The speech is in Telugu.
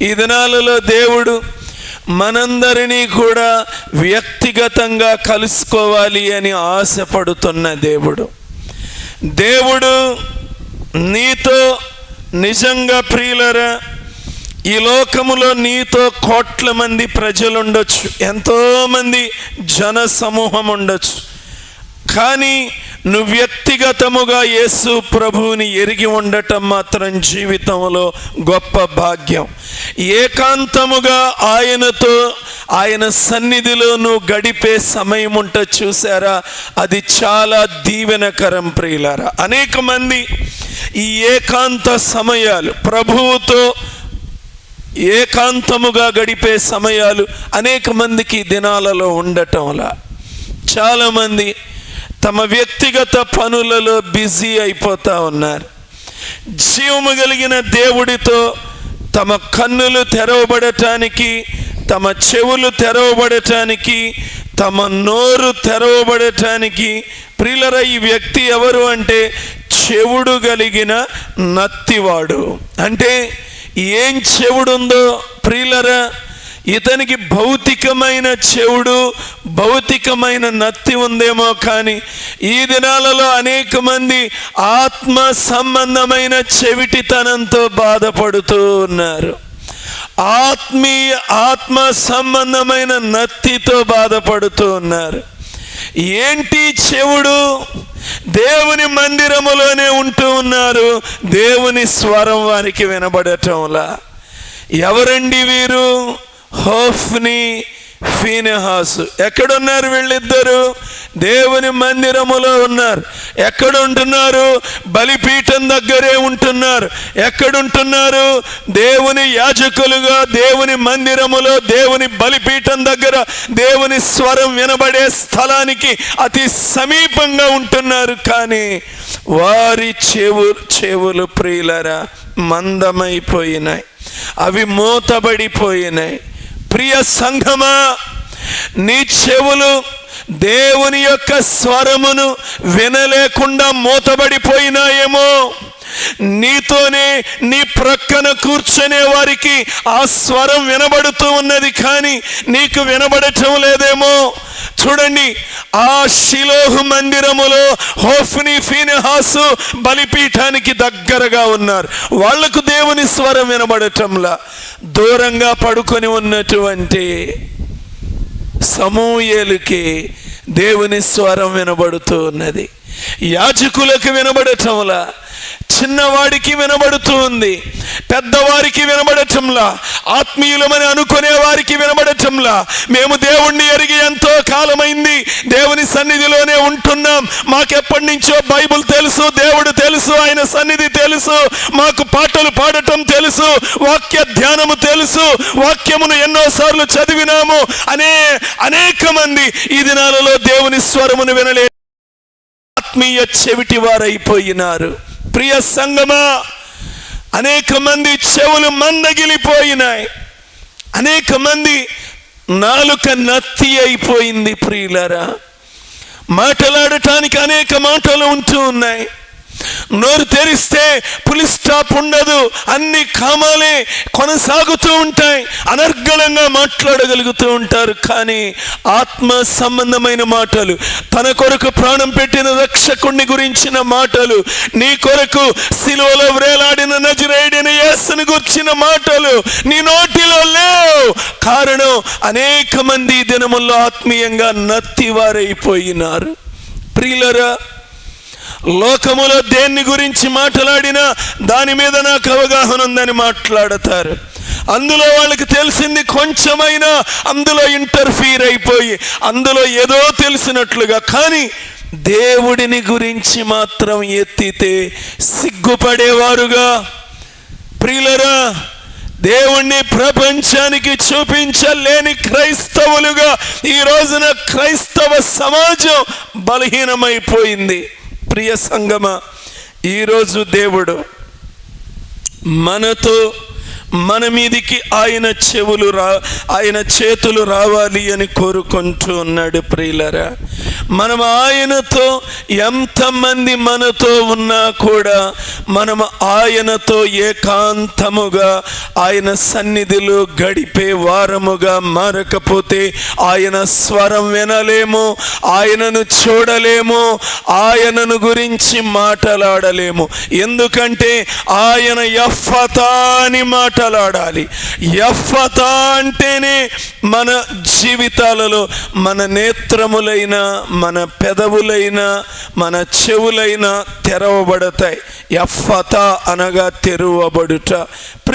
ఈ దినాలలో దేవుడు మనందరినీ కూడా వ్యక్తిగతంగా కలుసుకోవాలి అని ఆశపడుతున్న దేవుడు. దేవుడు నీతో నిజంగా ప్రియులరా ఈ లోకములో నీతో కోట్ల మంది ప్రజలు ఉండొచ్చు ఎంతోమంది జన సమూహం ఉండొచ్చు కానీ నువ్వు వ్యక్తిగతముగా యేసు ప్రభువుని ఎరిగి ఉండటం మాత్రం జీవితంలో గొప్ప భాగ్యం. ఏకాంతముగా ఆయనతో ఆయన సన్నిధిలో నువ్వు గడిపే సమయం ఉంట చూసారా? అది చాలా దీవెనకరం ప్రియులారా. అనేక మంది ఈ ఏకాంత సమయాలు ప్రభువుతో ఏకాంతముగా గడిపే సమయాలు అనేక మందికి దినాలలో ఉండటంలా. చాలామంది తమ వ్యక్తిగత పనులలో బిజీ అయిపోతూ ఉన్నారు. జీవము కలిగిన దేవుడితో తమ కన్నులు తెరవబడటానికి తమ చెవులు తెరవబడటానికి తమ నోరు తెరవబడటానికి ప్రిలర ఈ వ్యక్తి ఎవరు అంటే చెవుడు కలిగిన నత్తివాడు. అంటే ఏం చెవుడుందో ప్రిలర ఇతనికి భౌతికమైన చెవుడు భౌతికమైన నత్తి ఉందేమో కానీ ఈ దినాలలో అనేక మంది ఆత్మ సంబంధమైన చెవిటితనంతో బాధపడుతూ ఉన్నారు. ఆత్మీయ ఆత్మ సంబంధమైన నత్తితో బాధపడుతూ ఉన్నారు. ఏంటి చెవుడు? దేవుని మందిరములోనే ఉంటూ ఉన్నారు. దేవుని స్వరం వారికి వినబడటంలా. ఎవరండి వీరు? Hophni Phinehas. ఎక్కడున్నారు వీళ్ళిద్దరు? దేవుని మందిరములో ఉన్నారు. ఎక్కడుంటున్నారు? బలిపీఠం దగ్గరే ఉంటున్నారు. ఎక్కడుంటున్నారు? దేవుని యాజకులుగా దేవుని మందిరములో దేవుని బలిపీఠం దగ్గర దేవుని స్వరం వినబడే స్థలానికి అతి సమీపంగా ఉంటున్నారు. కానీ వారి చెవు చెవులు ప్రియులరా మందమైపోయినాయి. అవి మూతబడిపోయినాయి. ప్రియ సంఘమా నీ చెవులు దేవుని యొక్క స్వరమును వినలేకుండా మూతబడిపోయినాయేమో. నీతోనే నీ ప్రక్కన కూర్చునే వారికి ఆ స్వరం వినబడుతూ ఉన్నది కానీ నీకు వినబడటం లేదేమో. చూడండి ఆ శిలోహు మందిరములో హోఫ్ని ఫీనహాసు బలిపీఠానికి దగ్గరగా ఉన్నారు. వాళ్ళకు దేవుని స్వరం వినబడటంలా దూరంగా పడుకొని ఉన్నటువంటి సమూయేలుకి దేవుని స్వరం వినబడుతూ ఉన్నది. యాజకులకు వినబడటంలా చిన్నవాడికి వినబడుతుంది పెద్దవారికి వినబడటంలా ఆత్మీయులమని అనుకునే వారికి వినబడటంలా మేము దేవుణ్ణి ఎరిగి ఎంతో కాలమైంది దేవుని సన్నిధిలోనే ఉంటున్నాం. మాకెప్పటి నుంచో బైబుల్ తెలుసు దేవుడు తెలుసు ఆయన సన్నిధి తెలుసు మాకు పాటలు పాడటం తెలుసు వాక్య ధ్యానము తెలుసు వాక్యమును ఎన్నోసార్లు చదివినాము. అనే అనేక మంది ఈ దినాలలో దేవుని స్వరమును వినలే ఆత్మీయ చెవిటి వారైపోయినారు. ప్రియ సంగమా అనేక మంది చెవులు మందగిలిపోయినాయి. అనేక మంది నాలుక నత్తి అయిపోయింది ప్రియులరా. మాట్లాడటానికి అనేక మాటలు ఉంటూ ఉన్నాయి. నోరు తెరిస్తే పులి స్టాప్ ఉండదు. అన్ని కామాలే కొనసాగుతూ ఉంటాయి. అనర్గళంగా మాట్లాడగలుగుతూ ఉంటారు. కానీ ఆత్మ సంబంధమైన మాటలు తన కొరకు ప్రాణం పెట్టిన రక్షకుణ్ణి గురించిన మాటలు నీ కొరకు సిలువలో వ్రేలాడిన నజరేడిన యేసుని గుర్చిన మాటలు నీ నోటిలో లేవు. కారణం అనేక మంది దినముల్లో ఆత్మీయంగా నత్తివారైపోయినారు ప్రియులరా లోకములో దేన్ని గురించి మాట్లాడినా దాని మీద నాకు అవగాహన ఉందని మాట్లాడతారు. అందులో వాళ్ళకి తెలిసింది కొంచెమైనా అందులో ఇంటర్ఫీర్ అయిపోయి అందులో ఏదో తెలిసినట్లుగా. కానీ దేవుడిని గురించి మాత్రం ఎత్తితే సిగ్గుపడేవారుగా. ప్రియులరా దేవుణ్ణి ప్రపంచానికి చూపించలేని క్రైస్తవులుగా ఈ రోజున క్రైస్తవ సమాజం బలహీనమైపోయింది. ప్రియ సంగమ ఈరోజు దేవుడు మనతో మన మీదికి ఆయన చెవులు రా ఆయన చేతులు రావాలి అని కోరుకుంటూ ఉన్నాడు ప్రియులరా. మనం ఆయనతో ఎంతమంది మనతో ఉన్నా కూడా మనం ఆయనతో ఏకాంతముగా ఆయన సన్నిధిలో గడిపే వారముగా మారకపోతే ఆయన స్వరం వినలేము ఆయనను చూడలేము ఆయనను గురించి మాట్లాడలేము. ఎందుకంటే ఆయన ఎఫ్ఫతా అని మాట్లాడాలి. ఎఫ్ఫతా అంటేనే మన జీవితాలలో మన నేత్రములైన మన పెదవులైన మన చెవులైన తెరవబడతాయి. ఫత అనగా తెరువబడుట. ప్రి